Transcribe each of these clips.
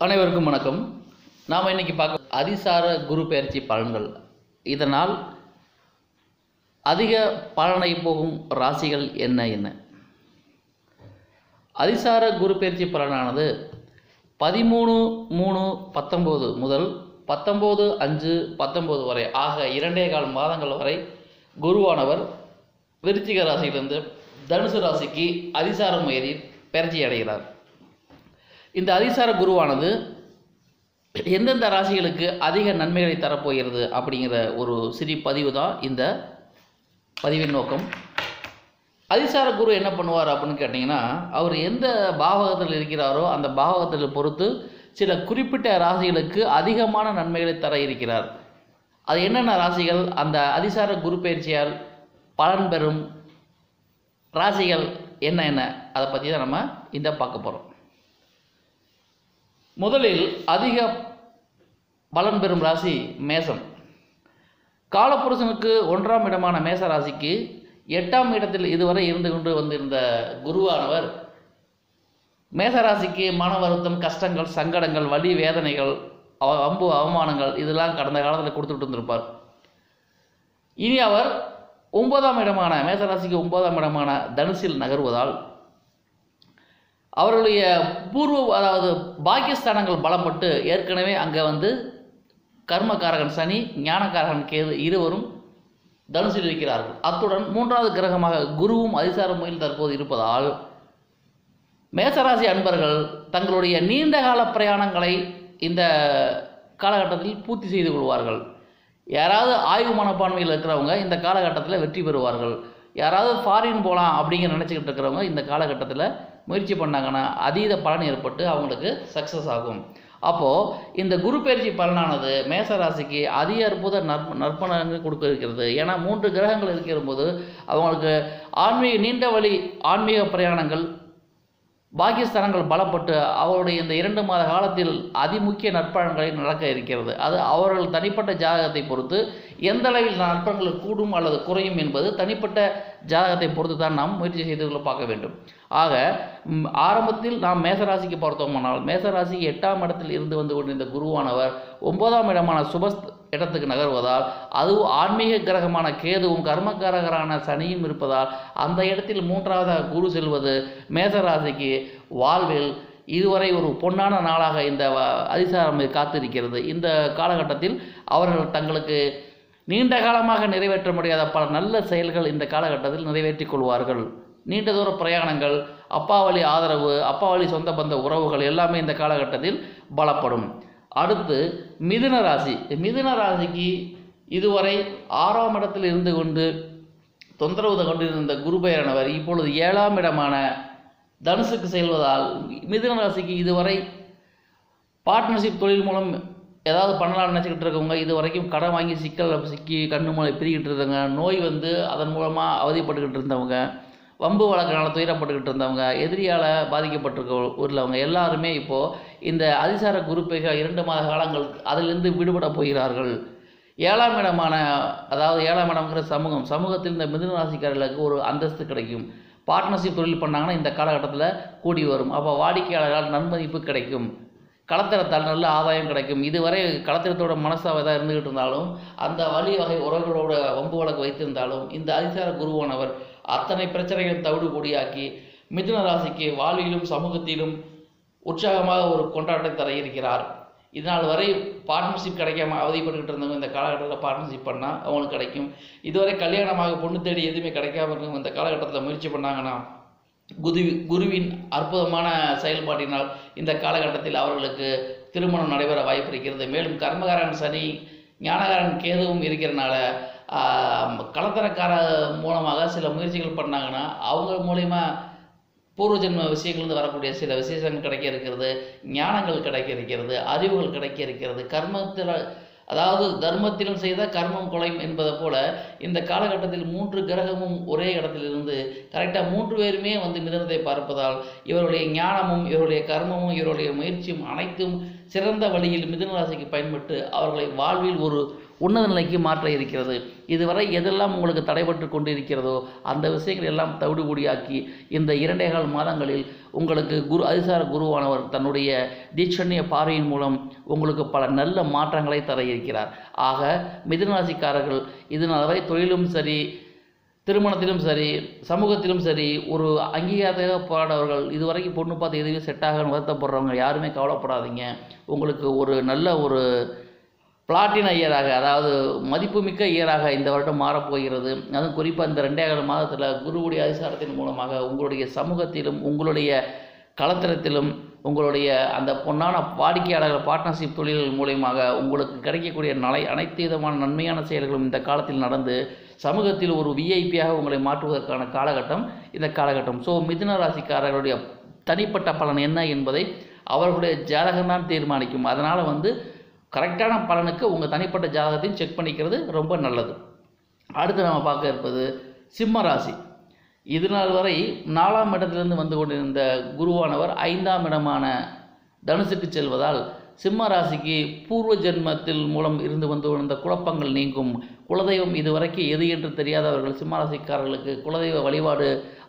அனைவருக்கும் வணக்கம். நாம் இன்றைக்கி பார்க்க அதிசார குரு பயிற்சி பலன்கள். இதனால் அதிக பலனை போகும் ராசிகள் என்ன என்ன? அதிசார குரு பயிற்சி பலனானது பதிமூணு மூணு பத்தொம்போது முதல் பத்தொம்போது அஞ்சு பத்தொம்போது வரை ஆக இரண்டே கால் மாதங்கள் வரை குருவானவர் விருச்சிக ராசியிலிருந்து தனுசு ராசிக்கு அதிசாரம் முயலில் பயிற்சி அடைகிறார். இந்த அதிசார குருவானது எந்தெந்த ராசிகளுக்கு அதிக நன்மைகளை தரப்போகிறது அப்படிங்கிற ஒரு சிறி பதிவு தான் இந்த பதிவின் நோக்கம். அதிசார குரு என்ன பண்ணுவார் அப்படின்னு கேட்டிங்கன்னா அவர் எந்த பாவகத்தில் இருக்கிறாரோ அந்த பாவகத்தில் பொறுத்து சில குறிப்பிட்ட ராசிகளுக்கு அதிகமான நன்மைகளை தர இருக்கிறார். அது என்னென்ன ராசிகள்? அந்த அதிசார குரு பயிற்சியால் பலன் பெறும் ராசிகள் என்ன என்ன? அதை பற்றி தான் நம்ம இந்த பார்க்க போகிறோம் முதலில் அதிக பலன் பெறும் ராசி மேசம். காலப்புருஷனுக்கு ஒன்றாம் இடமான மேச ராசிக்கு எட்டாம் இடத்தில் இதுவரை இருந்து கொண்டு வந்திருந்த குருவானவர். மேசராசிக்கு மன வருத்தம் கஷ்டங்கள் சங்கடங்கள் வலி வேதனைகள் அவ- அம்பு அவமானங்கள் இதெல்லாம் கடந்த காலத்தில் கொடுத்துட்டு இருந்திருப்பார். இனி அவர் ஒன்பதாம் இடமான மேசராசிக்கு ஒன்பதாம் இடமான தனுசில் நகர்வதால் அவர்களுடைய பூர்வ அதாவது பாக்கியஸ்தானங்கள் பலப்பட்டு ஏற்கனவே அங்கே வந்து கர்மகாரகன் சனி ஞானகாரகன் கேது இருவரும் தனுசில் இருக்கிறார்கள். அத்துடன் மூன்றாவது கிரகமாக குருவும் அதிசார முயல் தற்போது இருப்பதால் மேசராசி அன்பர்கள் தங்களுடைய நீண்டகால பிரயாணங்களை இந்த காலகட்டத்தில் பூர்த்தி செய்து கொள்வார்கள். யாராவது ஆய்வு மனப்பான்மையில் இருக்கிறவங்க இந்த காலகட்டத்தில் வெற்றி பெறுவார்கள். யாராவது ஃபாரின் போகலாம் அப்படிங்கிற நினச்சிக்கிட்டு இருக்கிறவங்க இந்த காலகட்டத்தில் முயற்சி பண்ணாங்கன்னா அதீத பலன் ஏற்பட்டு அவங்களுக்கு சக்ஸஸ் ஆகும். அப்போது இந்த குரு பயிற்சி பலனானது மேச ராசிக்கு அதிக அற்புத நற்ப நற்பணங்கள் கொடுக்க இருக்கிறது ஏன்னா மூன்று கிரகங்கள் இருக்கிற போது அவங்களுக்கு ஆன்மீக நீண்ட வழி ஆன்மீக பிரயாணங்கள் பாகிஸ்தானங்கள் பலப்பட்டு அவருடைய இந்த இரண்டு மாத காலத்தில் அதிமுக்கிய நற்பலன்களை நடக்க இருக்கிறது. அது அவர்கள் தனிப்பட்ட ஜாதகத்தை பொறுத்து எந்த அளவில் நற்பலன்கள் கூடும் அல்லது குறையும் என்பது தனிப்பட்ட ஜாதகத்தை பொறுத்து தான் நாம் முயற்சி செய்து பார்க்க வேண்டும். ஆக ஆரம்பத்தில் நாம் மேசராசிக்கு பார்த்தோமானால் மேசராசிக்கு எட்டாம் இடத்தில் இருந்து வந்து கொண்டிருந்த குருவானவர் ஒன்பதாம் இடமான சுபஸ்த் இடத்துக்கு நகர்வதால் அதுவும் ஆன்மீக கிரகமான கேதுவும் கர்மக்காரகரான சனியும் இருப்பதால் அந்த இடத்தில் மூன்றாவதாக குரு செல்வது மேசராசிக்கு வாழ்வில் இதுவரை ஒரு பொன்னான நாளாக இந்த அதிசாரம் காத்திருக்கிறது. இந்த காலகட்டத்தில் அவர்கள் தங்களுக்கு நீண்ட காலமாக நிறைவேற்ற முடியாத பல நல்ல செயல்கள் இந்த காலகட்டத்தில் நிறைவேற்றிக் கொள்வார்கள். நீண்ட தூர பிரயாணங்கள் அப்பா வழி ஆதரவு அப்பா வழி சொந்த பந்த உறவுகள் எல்லாமே இந்த காலகட்டத்தில் பலப்படும். அடுத்து மிதுன ராசி. மிதுன ராசிக்கு இதுவரை ஆறாம் இடத்தில் இருந்து கொண்டு தொந்தரவு கொண்டிருந்த குருபெயரானவர் இப்பொழுது ஏழாம் இடமான தனுசுக்கு செல்வதால் மிதுன ராசிக்கு இதுவரை பார்ட்னர்ஷிப் தொழில் மூலம் ஏதாவது பண்ணலாம்னு நினச்சிக்கிட்டு இருக்கவங்க இது வரைக்கும் கடன் வாங்கி சிக்கலில் சிக்கி கண்ணு மூளை பிரிக்கிட்டு இருந்தவங்க நோய் வந்து அதன் மூலமாக அவதிப்பட்டுக்கிட்டு இருந்தவங்க. வம்பு வழக்கினால் துயரப்பட்டுக்கிட்டு இருந்தவங்க எதிரியால் பாதிக்கப்பட்டிருக்க உள்ளவங்க எல்லாருமே இப்போது இந்த அதிசார குருப்பைகள் இரண்டு மாத காலங்கள் அதிலிருந்து விடுபட போகிறார்கள். ஏழாம் இடமான அதாவது ஏழாம் இடம்ங்கிற சமூகம் சமூகத்தில் இந்த மிதுன ராசிக்காரர்களுக்கு ஒரு அந்தஸ்து கிடைக்கும். பார்ட்னர்ஷிப் தொழில் பண்ணாங்கன்னா இந்த காலகட்டத்தில் கூடி வரும். அப்போ வாடிக்கையாளர்களால் நன்மதிப்பு கிடைக்கும். களத்திரத்தால் நல்ல ஆதாயம் கிடைக்கும். இதுவரை களத்திரத்தோட மனசாக தான் இருந்துகிட்டு இருந்தாலும் அந்த வழி வகை உறவுகளோட வம்பு வழக்கு வைத்திருந்தாலும் இந்த அதிசார குருவானவர் அத்தனை பிரச்சனைகளும் தவிடு பொடியாக்கி மிதுன ராசிக்கு வாழ்விலும் சமூகத்திலும் உற்சாகமாக ஒரு கொண்டாட்டத்தை தர இருக்கிறார். இதனால் வரை பார்ட்னர்ஷிப் கிடைக்காம அவதிப்பட்டுக்கிட்டு இருந்தவங்க இந்த காலகட்டத்தில் பார்ட்னர்ஷிப் பண்ணால் அவங்களுக்கு கிடைக்கும். இதுவரை கல்யாணமாக பொண்ணு தேடி எதுவுமே கிடைக்காம இருக்கவங்க இந்த காலகட்டத்தில் முயற்சி பண்ணாங்கன்னா குரு குருவின் அற்புதமான செயல்பாட்டினால் இந்த காலகட்டத்தில் அவர்களுக்கு திருமணம் நடைபெற வாய்ப்பு இருக்கிறது. மேலும் கர்மகாரன் சனி ஞானகாரன் கேதுவும் இருக்கிறனால கலத்தரக்கார மூலமாக சில முயற்சிகள் பண்ணாங்கன்னா அவங்க மூலிமா பூர்வ ஜென்ம விஷயங்கள்ந்து வரக்கூடிய சில விசேஷங்கள் கிடைக்க இருக்கிறது ஞானங்கள் கிடைக்க இருக்கிறது அறிவுகள் கிடைக்க இருக்கிறது. கர்மத்தில் அதாவது தர்மத்திலும் செய்த கர்மம் கொலையும் என்பதை போல இந்த காலகட்டத்தில் மூன்று கிரகமும் ஒரே இடத்திலிருந்து கரெக்டாக மூன்று பேருமே வந்து மிதனத்தை பார்ப்பதால் இவருடைய ஞானமும் இவருடைய கர்மமும் இவருடைய முயற்சியும் அனைத்தும் சிறந்த வழியில் மிதுன ராசிக்கு பயன்பட்டு அவர்களை வாழ்வில் ஒரு உன்னத நிலைக்கு மாற்ற இருக்கிறது. இதுவரை எதெல்லாம் உங்களுக்கு தடைபட்டு கொண்டு இருக்கிறதோ அந்த விஷயங்கள் எல்லாம் தவிடுபொடியாக்கி இந்த இரண்டே கால் மாதங்களில் உங்களுக்கு குரு அதிசார குருவானவர் தன்னுடைய தீட்சண்ய பார்வையின் மூலம் உங்களுக்கு பல நல்ல மாற்றங்களை தர இருக்கிறார். ஆக மிதுனராசிக்காரர்கள் இதனால் வரை தொழிலும் சரி திருமணத்திலும் சரி சமூகத்திலும் சரி ஒரு அங்கீகாரத்தை போராடவர்கள் இதுவரைக்கும் பொண்ணு பார்த்து எதுவுமே செட் ஆகணும்னு வருத்தப்படுறவங்க யாருமே கவலைப்படாதீங்க. உங்களுக்கு ஒரு நல்ல ஒரு பிளாட்டின இயராக அதாவது மதிப்புமிக்க இயராக இந்த வருடம் மாறப்போகிறது. அதுவும் குறிப்பாக இந்த ரெண்டே கால மாதத்தில் குருவுடைய அதிசாரத்தின் மூலமாக உங்களுடைய சமூகத்திலும் உங்களுடைய கலத்திரத்திலும் உங்களுடைய அந்த பொன்னான வாடிக்கையாளர்கள் பார்ட்னர்ஷிப் தொழில்கள் மூலியமாக உங்களுக்கு கிடைக்கக்கூடிய நலை அனைத்து விதமான நன்மையான செயல்களும் இந்த காலத்தில் நடந்து சமூகத்தில் ஒரு விஐபியாக உங்களை மாற்றுவதற்கான காலகட்டம் இந்த காலகட்டம். ஸோ மிதுன ராசிக்காரர்களுடைய தனிப்பட்ட பலன் என்ன என்பதை அவர்களுடைய ஜாதகம்தான் தீர்மானிக்கும். அதனால் வந்து கரெக்டான பலனுக்கு உங்கள் தனிப்பட்ட ஜாதகத்தையும் செக் பண்ணிக்கிறது ரொம்ப நல்லது. அடுத்து நம்ம பார்க்க இருப்பது சிம்ம ராசி. இது நாள் வரை நாலாம் இடத்திலிருந்து வந்து கொண்டிருந்த குருவானவர் ஐந்தாம் இடமான தனுசுக்கு செல்வதால் சிம்ம ராசிக்கு பூர்வ ஜென்மத்தில் மூலம் இருந்து வந்து கொண்டிருந்த குழப்பங்கள் நீங்கும். குலதெய்வம் இதுவரைக்கும் எது என்று தெரியாதவர்கள் சிம்ம ராசிக்காரர்களுக்கு குலதெய்வ வழிபாடு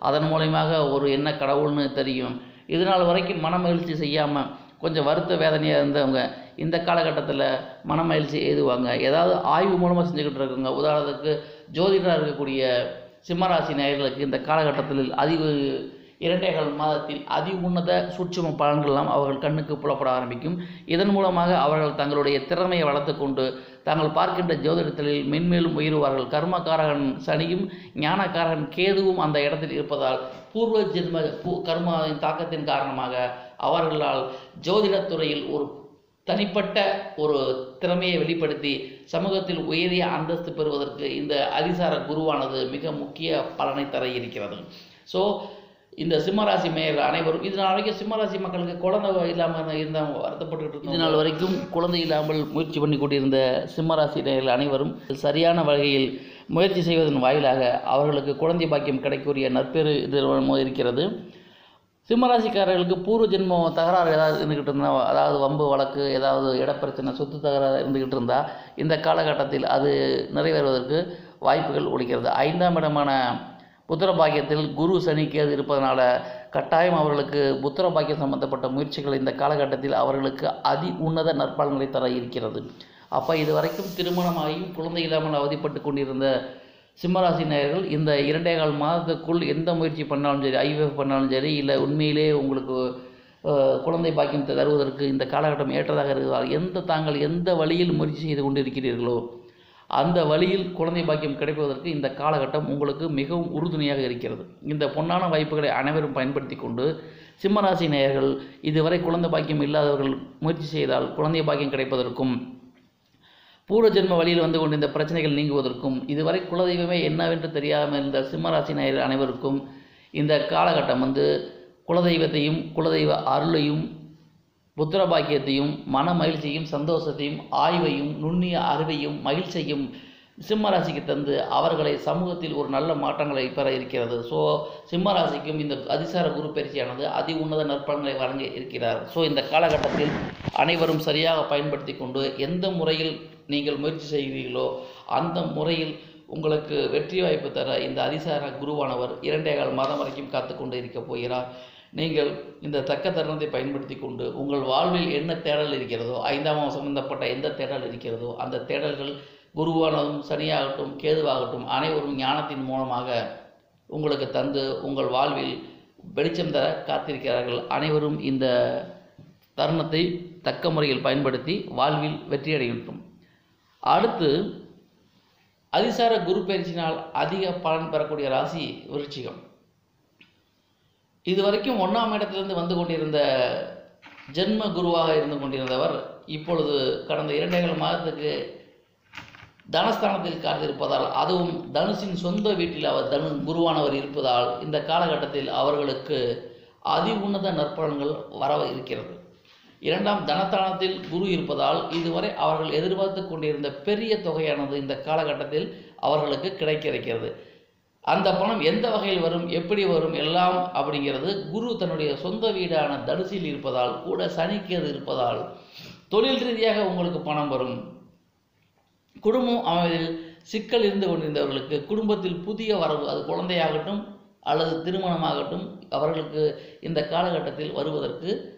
அதன் மூலயமாக ஒரு என்ன கடவுள்னு தெரியும். இதனால் வரைக்கும் வரைக்கும் மனமகிழ்ச்சி செய்யாமல் கொஞ்சம் வருத்த வேதனையாக இருந்தவங்க இந்த காலகட்டத்தில் மனமகிழ்ச்சி எழுதுவாங்க ஏதாவது ஆய்வு மூலமாக செஞ்சுக்கிட்டு இருக்கவங்க உதாரணத்துக்கு ஜோதிடராக இருக்கக்கூடிய சிம்மராசி நேயர்களுக்கு இந்த காலகட்டத்தில் அதிக இரண்டே மாதத்தில் அதி உன்னத சூட்சும பலன்களெல்லாம் அவர்கள் கண்ணுக்கு புலப்பட ஆரம்பிக்கும். இதன் மூலமாக அவர்கள் தங்களுடைய திறமையை வளர்த்து கொண்டு தாங்கள் பார்க்கின்ற ஜோதிடத்தில் மென்மேலும் உயருவார்கள். கர்மக்காரகன் சனியும் ஞானக்காரகன் கேதுவும் அந்த இடத்தில் இருப்பதால் பூர்வ ஜென்ம பூ கர்மாவின் தாக்கத்தின் காரணமாக அவர்களால் ஜோதிடத் துறையில் ஒரு தனிப்பட்ட ஒரு திறமையை வெளிப்படுத்தி சமூகத்தில் உயரிய அந்தஸ்து பெறுவதற்கு இந்த அதிசார குருவானது மிக முக்கிய பலனை தர இருக்கிறது. ஸோ இந்த சிம்மராசி மேயர் அனைவரும் இது நாள் வரைக்கும் சிம்மராசி மக்களுக்கு குழந்தை இல்லாமல் இருந்தவங்க வருத்தப்பட்டு இது நாள் வரைக்கும் குழந்தை இல்லாமல் முயற்சி பண்ணி கொண்டிருந்த சிம்மராசி நேயர்கள் அனைவரும் சரியான வகையில் முயற்சி செய்வதன் வாயிலாக அவர்களுக்கு குழந்தை பாக்கியம் கிடைக்கக்கூடிய நற்பேறு இது இருக்கிறது. சிம்மராசிக்காரர்களுக்கு பூர்வ ஜென்மம் தகராறு ஏதாவது இருந்துக்கிட்டு இருந்தால் அதாவது வம்பு வழக்கு ஏதாவது இடப்பிரச்சனை சொத்து தகராறு இருந்துக்கிட்டு இருந்தால் இந்த காலகட்டத்தில் அது நிறைவேறுவதற்கு வாய்ப்புகள் ஒழிக்கிறது. ஐந்தாம் இடமான புத்திர பாக்கியத்தில் குரு சனி கேது இருப்பதனால கட்டாயம் அவர்களுக்கு புத்திர பாக்கியம் சம்பந்தப்பட்ட முயற்சிகள் இந்த காலகட்டத்தில் அவர்களுக்கு அதி உன்னத நற்பலன்களை தர இருக்கிறது. அப்போ இது வரைக்கும் திருமணமாகியும் குழந்தை இல்லாமல் அவதிப்பட்டு கொண்டிருந்த சிம்மராசி நேயர்கள் இந்த இரண்டே கால் மாதத்துக்குள் எந்த முயற்சி பண்ணாலும் சரி ஐவிஎஃப் பண்ணாலும் சரி இல்லை உண்மையிலே உங்களுக்கு குழந்தை பாக்கியம் தருவதற்கு இந்த காலகட்டம் ஏற்றதாக இருக்கிறதால் எந்த தாங்கள் எந்த வழியில் முயற்சி செய்து கொண்டிருக்கிறீர்களோ அந்த வழியில் குழந்தை பாக்கியம் கிடைப்பதற்கு இந்த காலகட்டம் உங்களுக்கு மிகவும் உறுதுணையாக இருக்கிறது. இந்த பொன்னான வாய்ப்புகளை அனைவரும் பயன்படுத்தி கொண்டு சிம்மராசி நேயர்கள் இதுவரை குழந்தை பாக்கியம் இல்லாதவர்கள் முயற்சி செய்தால் குழந்தை பாக்கியம் கிடைப்பதற்கும் பூர்வ ஜென்ம வழியில் வந்து கொண்டிருந்த பிரச்சனைகள் நீங்குவதற்கும் இதுவரை குலதெய்வமே என்னவென்று தெரியாமல் இருந்த சிம்மராசி நேயர் அனைவருக்கும் இந்த காலகட்டம் வந்து குலதெய்வத்தையும் குலதெய்வ அருளையும் புத்திர பாக்கியத்தையும் மன மகிழ்ச்சியும் சந்தோஷத்தையும் ஆய்வையும் நுண்ணிய அறிவையும் மகிழ்ச்சியையும் சிம்மராசிக்கு தந்து அவர்களை சமூகத்தில் ஒரு நல்ல மாற்றங்களை பெற இருக்கிறது. ஸோ சிம்மராசிக்கும் இந்த அதிசார குரு பயிற்சியானது அதி உன்னத நற்பலன்களை வழங்க இருக்கிறார். ஸோ இந்த காலகட்டத்தில் அனைவரும் சரியாக பயன்படுத்தி கொண்டு எந்த முறையில் நீங்கள் முயற்சி செய்கிறீர்களோ அந்த முறையில் உங்களுக்கு வெற்றி வாய்ப்பு தர இந்த அதிசார குருவானவர் இரண்டே கால் மாதம் வரைக்கும் காத்து கொண்டு இருக்கப் போகிறார். நீங்கள் இந்த தக்க தருணத்தை பயன்படுத்தி கொண்டு உங்கள் வாழ்வில் என்ன தேடல் இருக்கிறதோ ஐந்தாம் சம்பந்தப்பட்ட எந்த தேடல் இருக்கிறதோ அந்த தேடல்கள் குருவானதும் சனியாகட்டும் கேதுவாகட்டும் அனைவரும் ஞானத்தின் மூலமாக உங்களுக்கு தந்து உங்கள் வாழ்வில் வெளிச்சம் தர காத்திருக்கிறார்கள். அனைவரும் இந்த தருணத்தை தக்க முறையில் பயன்படுத்தி வாழ்வில் வெற்றியடைகின்றோம் அடுத்து அதிசார குரு பயிற்சியினால் அதிக பலன் பெறக்கூடிய ராசி விருச்சிகம். இதுவரைக்கும் ஒன்றாம் இடத்திலிருந்து வந்து கொண்டிருந்த ஜென்ம குருவாக இருந்து கொண்டிருந்தவர் இப்பொழுது கடந்த இரண்டேகால் மாதத்துக்கு தனஸ்தானத்தில் காத்திருப்பதால் அதுவும் தனுஷின் சொந்த வீட்டில் அவர் தனு குருவானவர் இருப்பதால் இந்த காலகட்டத்தில் அவர்களுக்கு அதி உன்னத நற்பலன்கள் வர இருக்கிறது. இரண்டாம் தனஸ்தானத்தில் குரு இருப்பதால் இதுவரை அவர்கள் எதிர்பார்த்து கொண்டிருந்த பெரிய தொகையானது இந்த காலகட்டத்தில் அவர்களுக்கு கிடைக்க இருக்கிறது. அந்த பணம் எந்த வகையில் வரும் எப்படி வரும் எல்லாம் அப்படிங்கிறது குரு தன்னுடைய சொந்த வீடான தனுசில் இருப்பதால் கூட சனிக்கு அது இருப்பதால் தொழில் ரீதியாக உங்களுக்கு பணம் வரும். குடும்பம் அமைவதில் சிக்கல் இருந்து கொண்டிருந்தவர்களுக்கு குடும்பத்தில் புதிய வரவு அது குழந்தையாகட்டும் அல்லது திருமணமாகட்டும் அவர்களுக்கு இந்த காலகட்டத்தில் வருவதற்கு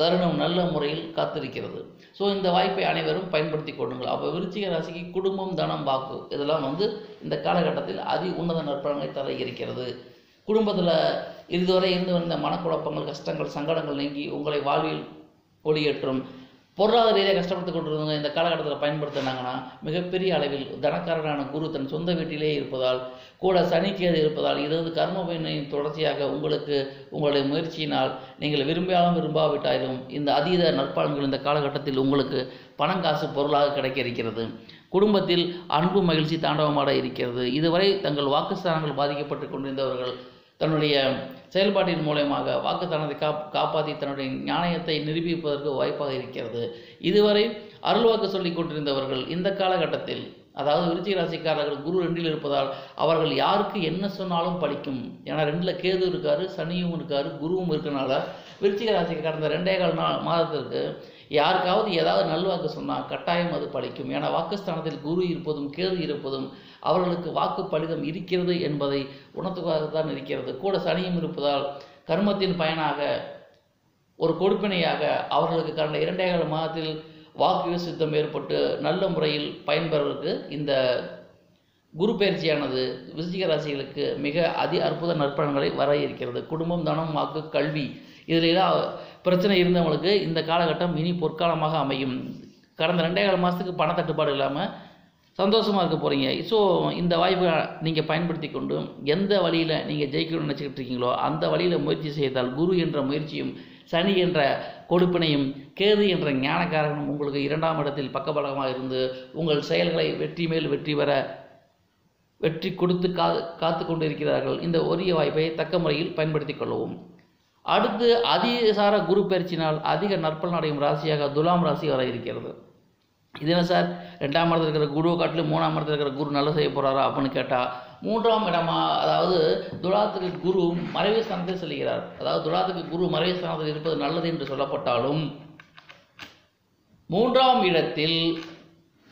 தருணம் நல்ல முறையில் காத்திருக்கிறது. ஸோ இந்த வாய்ப்பை அனைவரும் பயன்படுத்தி கொள்ளுங்கள். அப்போ விருச்சிக ராசிக்கு குடும்பம் தனம் வாக்கு இதெல்லாம் வந்து இந்த காலகட்டத்தில் அதி உன்னத நற்பலனை தர இருக்கிறது. குடும்பத்தில் இதுவரை இருந்து வந்த மனக்குழப்பங்கள் கஷ்டங்கள் சங்கடங்கள் நீங்கி உங்களை வாழ்வில் ஒளியேற்றும். பொருளாதார ரீதியாக கஷ்டப்பட்டு கொண்டிருந்தவங்க இந்த காலகட்டத்தில் பயன்படுத்தினாங்கன்னா மிகப்பெரிய அளவில் தனக்காரரான குரு தன் சொந்த வீட்டிலே இருப்பதால் கூட சனிக்கேது இருப்பதால் இருபது கர்ம பயனையும் தொடர்ச்சியாக உங்களுக்கு உங்களுடைய முயற்சியினால் நீங்கள் விரும்பியாலும் விரும்பாவிட்டாலும் இந்த அதீத நற்பலன்கள் இந்த காலகட்டத்தில் உங்களுக்கு பணம் காசு பொருளாக கிடைக்க இருக்கிறது குடும்பத்தில் அன்பு மகிழ்ச்சி தாண்டவமாட இருக்கிறது. இதுவரை தங்கள் வாக்குஸ்தானங்கள் பாதிக்கப்பட்டு கொண்டிருந்தவர்கள் தன்னுடைய செயல்பாட்டின் மூலயமாக வாக்குத்தனத்தை காப் காப்பாற்றி தன்னுடைய ஞானயத்தை நிரூபிப்பதற்கு வாய்ப்பாக இருக்கிறது. இதுவரை அருள்வாக்கு சொல்லிக் கொண்டிருந்தவர்கள் இந்த காலகட்டத்தில் அதாவது விருச்சிக ராசிக்காரர்கள் குரு ரெண்டில் இருப்பதால் அவர்கள் யாருக்கு என்ன சொன்னாலும் பழிக்கும். ஏன்னா ரெண்டில் கேது இருக்காரு சனியும் இருக்காரு குருவும் இருக்கனால விருச்சிக ராசிக்கு கடந்த ரெண்டே கால் நாள் மாதத்திற்கு யாருக்காவது ஏதாவது நல்வாக்கு சொன்னால் கட்டாயம் அது பழிக்கும். ஏன்னா வாக்குஸ்தானத்தில் குரு இருப்பதும் கேது இருப்பதும் அவர்களுக்கு வாக்கு பலிதம் இருக்கிறது என்பதை உணர்த்துவதாகத்தான் இருக்கிறது. கூட சனியும் இருப்பதால் கர்மத்தின் பயனாக ஒரு கொடுப்பினையாக அவர்களுக்கு கடந்த இரண்டே கால மாதத்தில் வாக்கு சித்தம் ஏற்பட்டு நல்ல முறையில் பயன்பெறவருக்கு இந்த குரு பயிற்சியானது விசிக ராசிகளுக்கு மிக அதி அற்புத நற்பலன்களை வர இருக்கிறது. குடும்பம் தனம் வாக்கு கல்வி இதில் எல்லாம் பிரச்சனை இருந்தவங்களுக்கு இந்த காலகட்டம் இனி பொற்காலமாக அமையும். கடந்த ரெண்டே கால மாதத்துக்கு பண தட்டுப்பாடு இல்லாமல் சந்தோஷமாக இருக்க போகிறீங்க ஸோ இந்த வாய்ப்பை நீங்கள் பயன்படுத்தி கொண்டு எந்த வழியில் நீங்கள் ஜெயிக்கணும்னு நினச்சிக்கிட்டு இருக்கீங்களோ அந்த வழியில் முயற்சி செய்தால் குரு என்ற முயற்சியும் சனி என்ற கொடுப்பினையும் கேது என்ற ஞானக்காரனும் உங்களுக்கு இரண்டாம் இடத்தில் பக்கபலமாக இருந்து உங்கள் செயல்களை வெற்றி மேல் வெற்றி பெற வெற்றி கொடுத்து கா காத்து கொண்டிருக்கிறார்கள். இந்த ஒரிய வாய்ப்பை தக்க முறையில் பயன்படுத்தி கொள்ளவும். அடுத்து அதிசார குரு பயிற்சினால் அதிக நற்பலன் அடையும் ராசியாக துலாம் ராசி வர இருக்கிறது. இது என்ன சார்? ரெண்டாம் இடத்துல இருக்கிற குருவை காட்டிலும் மூணாம் இடத்துல இருக்கிற குரு நல்லது செய்ய போகிறாரா அப்படின்னு கேட்டால் மூன்றாம் இடமா அதாவது துலாத்துக்கு குரு மறைவு ஸ்தானத்தில் செல்கிறார். அதாவது துலாத்துக்கு குரு மறைவு ஸ்தானத்தில் இருப்பது நல்லது என்று சொல்லப்பட்டாலும் மூன்றாம் இடத்தில்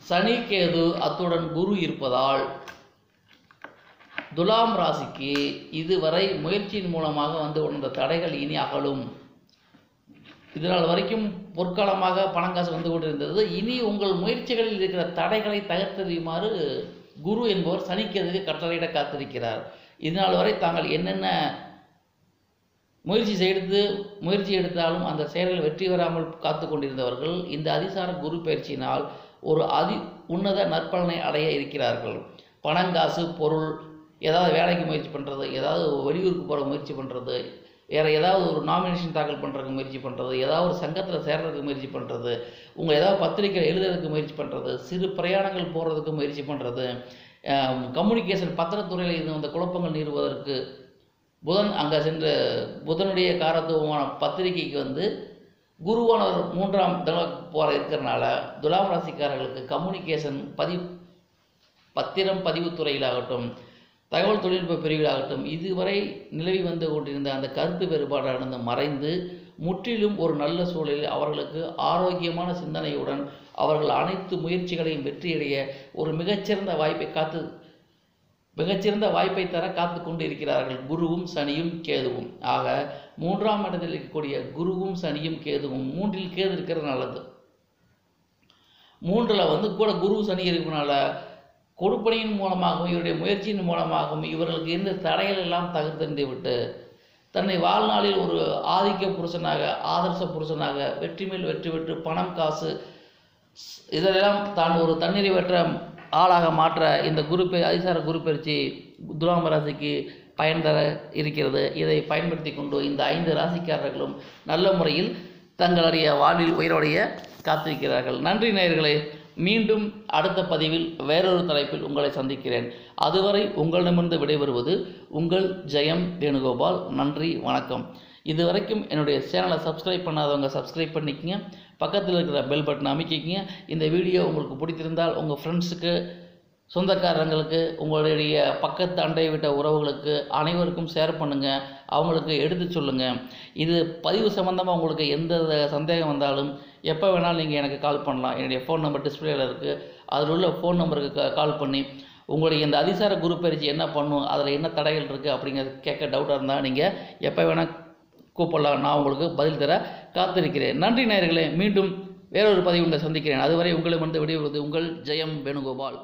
சனி கேது அத்துடன் குரு இருப்பதால் துலாம் ராசிக்கு இதுவரை முயற்சியின் மூலமாக வந்து உணர்ந்த தடைகள் இனி அகலும். இதனால் வரைக்கும் பொற்காலமாக பணங்காசு வந்து கொண்டிருந்தது. இனி உங்கள் முயற்சிகளில் இருக்கிற தடைகளை தகர்த்தெறியுமாறு குரு என்பவர் சனிக்கிறதுக்கு கட்டளையிட காத்திருக்கிறார். இதனால் வரை தாங்கள் என்னென்ன முயற்சி செய்து முயற்சி எடுத்தாலும் அந்த செயலில் வெற்றி பெறாமல் காத்து கொண்டிருந்தவர்கள் இந்த அதிசார குரு பயிற்சியினால் ஒரு அதி உன்னத நற்பலனை அடைய இருக்கிறார்கள். பணங்காசு பொருள் ஏதாவது வேலைக்கு முயற்சி பண்ணுறது ஏதாவது வெளியூருக்கு போகிற முயற்சி பண்ணுறது வேறு ஏதாவது ஒரு நாமினேஷன் தாக்கல் பண்ணுறதுக்கு முயற்சி பண்ணுறது ஏதாவது ஒரு சங்கத்தில் சேர்றதுக்கு முயற்சி பண்ணுறது உங்கள் ஏதாவது பத்திரிக்கை எழுதுறதுக்கு முயற்சி பண்ணுறது சிறு பிரயாணங்கள் போகிறதுக்கு முயற்சி பண்ணுறது கம்யூனிகேஷன் பத்திரத்துறையில் இருந்து வந்த குழப்பங்கள் நீருவதற்கு புதன் அங்கே சென்று புதனுடைய காரத்துவமான பத்திரிகைக்கு வந்து குருவானவர் மூன்றாம் தடவை போகிற இருக்கிறனால துலாம் ராசிக்காரர்களுக்கு கம்யூனிகேஷன் பதிவு பத்திரம் பதிவுத்துறையிலாகட்டும் தகவல் தொழில்நுட்ப பிரிவிலாகட்டும் இதுவரை நிலவி வந்து கொண்டிருந்த அந்த கருத்து வேறுபாடானது மறைந்து முற்றிலும் ஒரு நல்ல சூழலில் அவர்களுக்கு ஆரோக்கியமான சிந்தனையுடன் அவர்கள் அனைத்து முயற்சிகளையும் வெற்றியடைய ஒரு மிகச்சிறந்த வாய்ப்பை காத்து மிகச்சிறந்த வாய்ப்பை தர காத்து கொண்டு இருக்கிறார்கள் குருவும் சனியும் கேதுவும். ஆக மூன்றாம் இடத்தில் இருக்கக்கூடிய குருவும் சனியும் கேதுவும் மூன்றில் கேது இருக்கிறது நல்லது. மூன்றில் வந்து கூட குரு சனி இருக்கிறனால கொடுப்பனையின் மூலமாகவும் இவருடைய முயற்சியின் மூலமாகவும் இவர்களுக்கு இருந்த தடைகள் எல்லாம் தகர்த்தென்று விட்டு தன்னை வாழ்நாளில் ஒரு ஆதிக்க புருஷனாக ஆதர்ச புருஷனாக வெற்றி மேல் வெற்றி பெற்று பணம் காசு இதெல்லாம் தான் ஒரு தன்னிறைவற்ற ஆளாக மாற்ற இந்த குரு பெ அதிசார குரு பயிற்சி துலாம் ராசிக்கு பயன் தர இருக்கிறது. இதை பயன்படுத்தி கொண்டு இந்த ஐந்து ராசிக்காரர்களும் நல்ல முறையில் தங்களுடைய வாழ்வில் உயிரோடைய காத்திருக்கிறார்கள். நன்றி நேயர்களே. மீண்டும் அடுத்த பதிவில் வேறொரு தலைப்பில் உங்களை சந்திக்கிறேன். அதுவரை உங்களிடமிருந்து விடைபெறுவது உங்கள் ஜெயம் வேணுகோபால். நன்றி வணக்கம். இதுவரைக்கும் என்னுடைய சேனலை சப்ஸ்கிரைப் பண்ணாதவங்க சப்ஸ்கிரைப் பண்ணிக்கங்க. பக்கத்தில் இருக்கிற பெல் பட்டனை அமைக்கிங்க இந்த வீடியோ உங்களுக்கு பிடித்திருந்தால் உங்கள் ஃப்ரெண்ட்ஸுக்கு சொந்தக்காரங்களுக்கு உங்களுடைய பக்கத்து அண்டை விட்ட உறவுகளுக்கு அனைவருக்கும் ஷேர் பண்ணுங்கள் அவங்களுக்கு எடுத்து சொல்லுங்கள் இது பதிவு சம்மந்தமாக உங்களுக்கு எந்த சந்தேகம் வந்தாலும் எப்போ வேணாலும் நீங்கள் எனக்கு கால் பண்ணலாம். என்னுடைய ஃபோன் நம்பர் டிஸ்பிளேயில் இருக்குது அதில் உள்ள ஃபோன் நம்பருக்கு கால் பண்ணி உங்களுடைய இந்த அதிசார குரு பயிற்சி என்ன பண்ணும் அதில் என்ன தடைகள் இருக்குது அப்படிங்கிறது கேட்க டவுட்டாக இருந்தால் நீங்கள் எப்போ வேணால் கூப்பிடலாம். நான் உங்களுக்கு பதில் தர காத்திருக்கிறேன். நன்றி நேயர்களே. மீண்டும் வேறொரு பதிவுகளை சந்திக்கிறேன். அதுவரை உங்களை வந்து விடைபெறுவது உங்கள் ஜெயம் வேணுகோபால்.